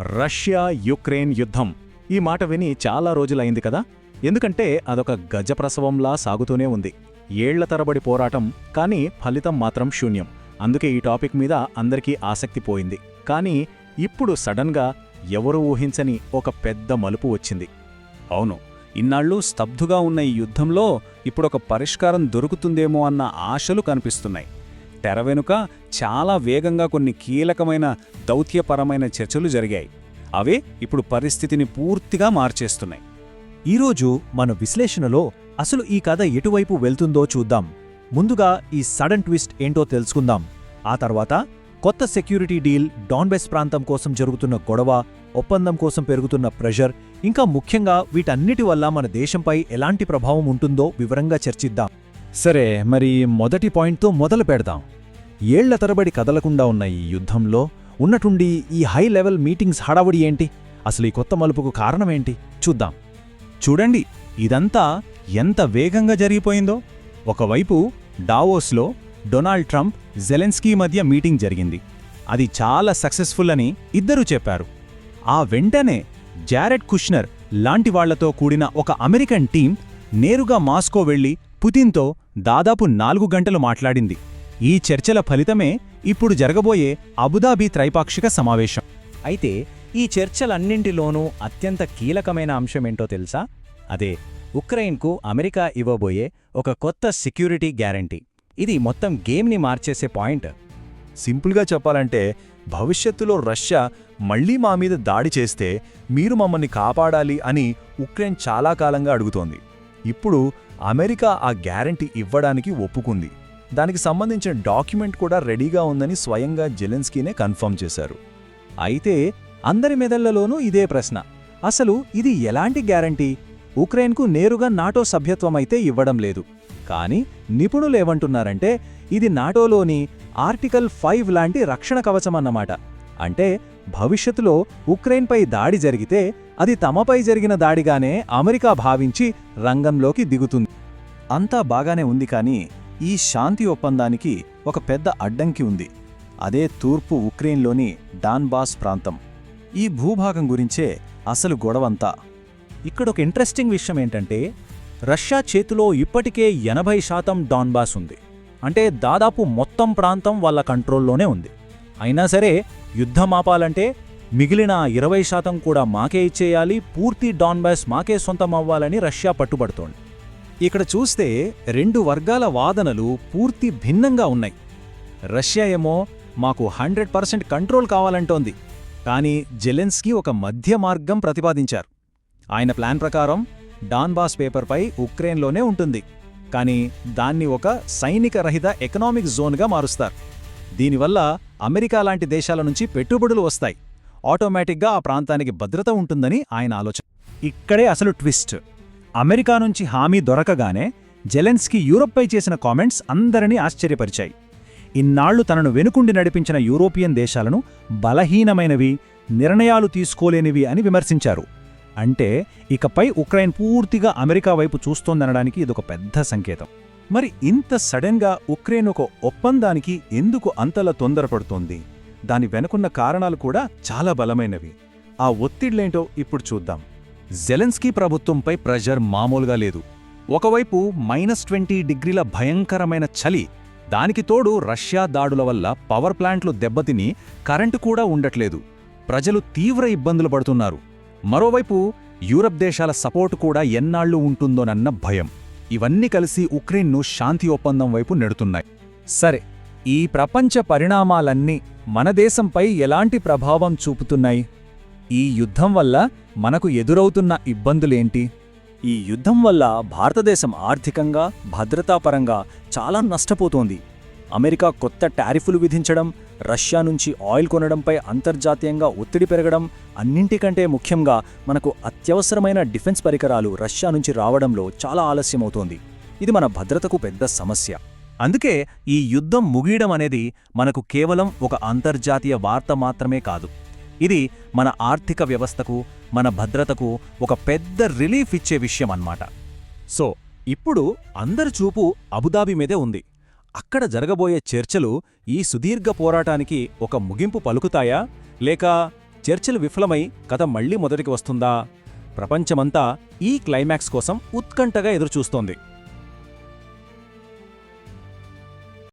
Russia Ukraine యుద్ధం. ఈ మాట విని చాలా రోజులైంది కదా? ఎందుకంటే అదొక గజప్రసవంలా సాగుతూనే ఉంది. ఏళ్ళ తరబడి పోరాటం కానీ ఫలితం మాత్రం శూన్యం. అందుకే ఈ టాపిక్ మీద అందరికీ ఆసక్తి పోయింది. కానీ ఇప్పుడు సడన్గా ఎవరూ ఊహించని ఒక పెద్ద మలుపు వచ్చింది. అవును ఇన్నాళ్ళు స్తబ్దుగా ఉన్న ఈ యుద్ధంలో ఇప్పుడొక పరిష్కారం దొరుకుతుందేమో అన్న ఆశలు కనిపిస్తున్నాయి. తెర వెనుక చాలా వేగంగా కొన్ని కీలకమైన దౌత్యపరమైన చర్చలు జరిగాయి. అవే ఇప్పుడు పరిస్థితిని పూర్తిగా మార్చేస్తున్నాయి. ఈరోజు మన విశ్లేషణలో అసలు ఈ కథ ఎటువైపు వెళ్తుందో చూద్దాం. ముందుగా ఈ సడన్ ట్విస్ట్ ఏంటో తెలుసుకుందాం. ఆ తర్వాత కొత్త సెక్యూరిటీ డీల్ డాన్బెస్ ప్రాంతం కోసం జరుగుతున్న గొడవ ఒప్పందం కోసం పెరుగుతున్న ప్రెషర్ ఇంకా ముఖ్యంగా వీటన్నిటి వల్ల మన దేశంపై ఎలాంటి ప్రభావం ఉంటుందో వివరంగా చర్చిద్దాం. సరే మరి మొదటి పాయింట్తో మొదలు పెడదాం. ఏళ్ళ తరబడి కదలకుండా ఉన్న ఈ యుద్ధంలో ఉన్నటుండి ఈ హై లెవెల్ మీటింగ్స్ హడావుడి ఏంటి? అసలు ఈ కొత్త మలుపుకు కారణమేంటి చూద్దాం. చూడండి ఇదంతా ఎంత వేగంగా జరిగిపోయిందో. ఒకవైపు డావోస్లో డొనాల్డ్ ట్రంప్ జెలెన్స్కీ మధ్య మీటింగ్ జరిగింది. అది చాలా సక్సెస్ఫుల్ అని ఇద్దరూ చెప్పారు. ఆ వెంటనే జారెడ్ కుష్నర్ లాంటి వాళ్ళతో కూడిన ఒక అమెరికన్ టీం నేరుగా మాస్కో వెళ్ళి పుతిన్తో దాదాపు నాలుగు గంటలు మాట్లాడింది. ఈ చర్చల ఫలితమే ఇప్పుడు జరగబోయే అబుదాబీ త్రైపాక్షిక సమావేశం. అయితే ఈ చర్చలన్నింటిలోనూ అత్యంత కీలకమైన అంశమేంటో తెలుసా? అదే ఉక్రెయిన్కు అమెరికా ఇవ్వబోయే ఒక కొత్త సెక్యూరిటీ గ్యారంటీ. ఇది మొత్తం గేమ్ని మార్చేసే పాయింట్. సింపుల్గా చెప్పాలంటే భవిష్యత్తులో రష్యా మళ్ళీ మా మీద దాడి చేస్తే మీరు మమ్మల్ని కాపాడాలి అని ఉక్రెయిన్ చాలా కాలంగా అడుగుతోంది. ఇప్పుడు అమెరికా ఆ గ్యారంటీ ఇవ్వడానికి ఒప్పుకుంది. దానికి సంబంధించిన డాక్యుమెంట్ కూడా రెడీగా ఉందని స్వయంగా జెలెన్స్కీనే కన్ఫర్మ్ చేశారు. అయితే అందరి మెదళ్ళలోనూ ఇదే ప్రశ్న. అసలు ఇది ఎలాంటి గ్యారంటీ? ఉక్రెయిన్కు నేరుగా నాటో సభ్యత్వమైతే ఇవ్వడం లేదు. కానీ నిపుణులేమంటున్నారంటే ఇది నాటోలోని ఆర్టికల్ ఫైవ్ లాంటి రక్షణ కవచమన్నమాట. అంటే భవిష్యత్తులో ఉక్రెయిన్పై దాడి జరిగితే అది తమపై జరిగిన దాడిగానే అమెరికా భావించి రంగంలోకి దిగుతుంది. అంతా బాగానే ఉంది కానీ ఈ శాంతి ఒప్పందానికి ఒక పెద్ద అడ్డంకి ఉంది. అదే తూర్పు ఉక్రెయిన్లోని డాన్బాస్ ప్రాంతం. ఈ భూభాగం గురించే అసలు గొడవంతా. ఇక్కడ ఒక ఇంట్రెస్టింగ్ విషయం ఏంటంటే రష్యా చేతిలో ఇప్పటికే ఎనభై శాతం డాన్బాస్ ఉంది. అంటే దాదాపు మొత్తం ప్రాంతం వాళ్ళ కంట్రోల్లోనే ఉంది. అయినా సరే యుద్ధం ఆపాలంటే మిగిలిన ఇరవై శాతం కూడా మాకే ఇచ్చేయాలి పూర్తి డాన్బాస్ మాకే సొంతం అవ్వాలని రష్యా పట్టుబడుతోంది. ఇక్కడ చూస్తే రెండు వర్గాల వాదనలు పూర్తి భిన్నంగా ఉన్నాయి. రష్యా ఏమో మాకు హండ్రెడ్ పర్సెంట్ కంట్రోల్ కావాలంటోంది కానీ జెలెన్స్కీ ఒక మధ్య మార్గం ప్రతిపాదించారు. ఆయన ప్లాన్ ప్రకారం డాన్బాస్ పేపర్పై ఉక్రెయిన్లోనే ఉంటుంది కానీ దాన్ని ఒక సైనిక రహిత ఎకనామిక్ జోన్గా మారుస్తారు. దీనివల్ల అమెరికా లాంటి దేశాల నుంచి పెట్టుబడులు వస్తాయి. ఆటోమేటిక్గా ఆ ప్రాంతానికి భద్రత ఉంటుందని ఆయన ఆలోచన. ఇక్కడే అసలు ట్విస్ట్. అమెరికా నుంచి హామీ దొరకగానే జెలెన్స్కీ యూరప్పై చేసిన కామెంట్స్ అందరినీ ఆశ్చర్యపరిచాయి. ఇన్నాళ్ళు తనను వెనుకుండి నడిపించిన యూరోపియన్ దేశాలను బలహీనమైనవి నిర్ణయాలు తీసుకోలేనివి అని విమర్శించారు. అంటే ఇకపై ఉక్రెయిన్ పూర్తిగా అమెరికా వైపు చూస్తోందనడానికి ఇదొక పెద్ద సంకేతం. మరి ఇంత సడన్గా ఉక్రెయిన్ ఒక ఒప్పందానికి ఎందుకు అంతలా తొందరపడుతోంది? దాని వెనుకున్న కారణాలు కూడా చాలా బలమైనవి. ఆ ఒత్తిడ్లేంటో ఇప్పుడు చూద్దాం. జెలెన్స్కీ ప్రభుత్వంపై ప్రెజర్ మామూలుగా లేదు. ఒకవైపు మైనస్ ట్వంటీ డిగ్రీల భయంకరమైన చలి దానికి తోడు రష్యా దాడుల వల్ల పవర్ ప్లాంట్లు దెబ్బతిని కరెంటు కూడా ఉండట్లేదు. ప్రజలు తీవ్ర ఇబ్బందులు పడుతున్నారు. మరోవైపు యూరప్ దేశాల సపోర్టు కూడా ఎన్నాళ్ళు ఉంటుందోనన్న భయం. ఇవన్నీ కలిసి ఉక్రెయిన్ను శాంతి ఒప్పందం వైపు నెడుతున్నాయి. సరే ఈ ప్రపంచ పరిణామాలన్నీ మన దేశంపై ఎలాంటి ప్రభావం చూపుతున్నాయి? ఈ యుద్ధం వల్ల మనకు ఎదురవుతున్న ఇబ్బందులేంటి? ఈ యుద్ధం వల్ల భారతదేశం ఆర్థికంగా భద్రతాపరంగా చాలా నష్టపోతోంది. అమెరికా కొత్త టారిఫులు విధించడం రష్యా నుంచి ఆయిల్ కొనడంపై అంతర్జాతీయంగా ఒత్తిడి పెరగడం అన్నింటికంటే ముఖ్యంగా మనకు అత్యవసరమైన డిఫెన్స్ పరికరాలు రష్యా నుంచి రావడంలో చాలా ఆలస్యమవుతోంది. ఇది మన భద్రతకు పెద్ద సమస్య. అందుకే ఈ యుద్ధం ముగియడం అనేది మనకు కేవలం ఒక అంతర్జాతీయ వార్త మాత్రమే కాదు. ఇది మన ఆర్థిక వ్యవస్థకు మన భద్రతకు ఒక పెద్ద రిలీఫ్ ఇచ్చే విషయం అన్నమాట సో ఇప్పుడు అందరి చూపు అబుదాబి మీదే ఉంది. అక్కడ జరగబోయే చర్చలు ఈ సుదీర్ఘ పోరాటానికి ఒక ముగింపు పలుకుతాయా? లేక చర్చలు విఫలమై కథ మళ్ళీ మొదటికి వస్తుందా? ప్రపంచమంతా ఈ క్లైమాక్స్ కోసం ఉత్కంఠగా ఎదురుచూస్తోంది.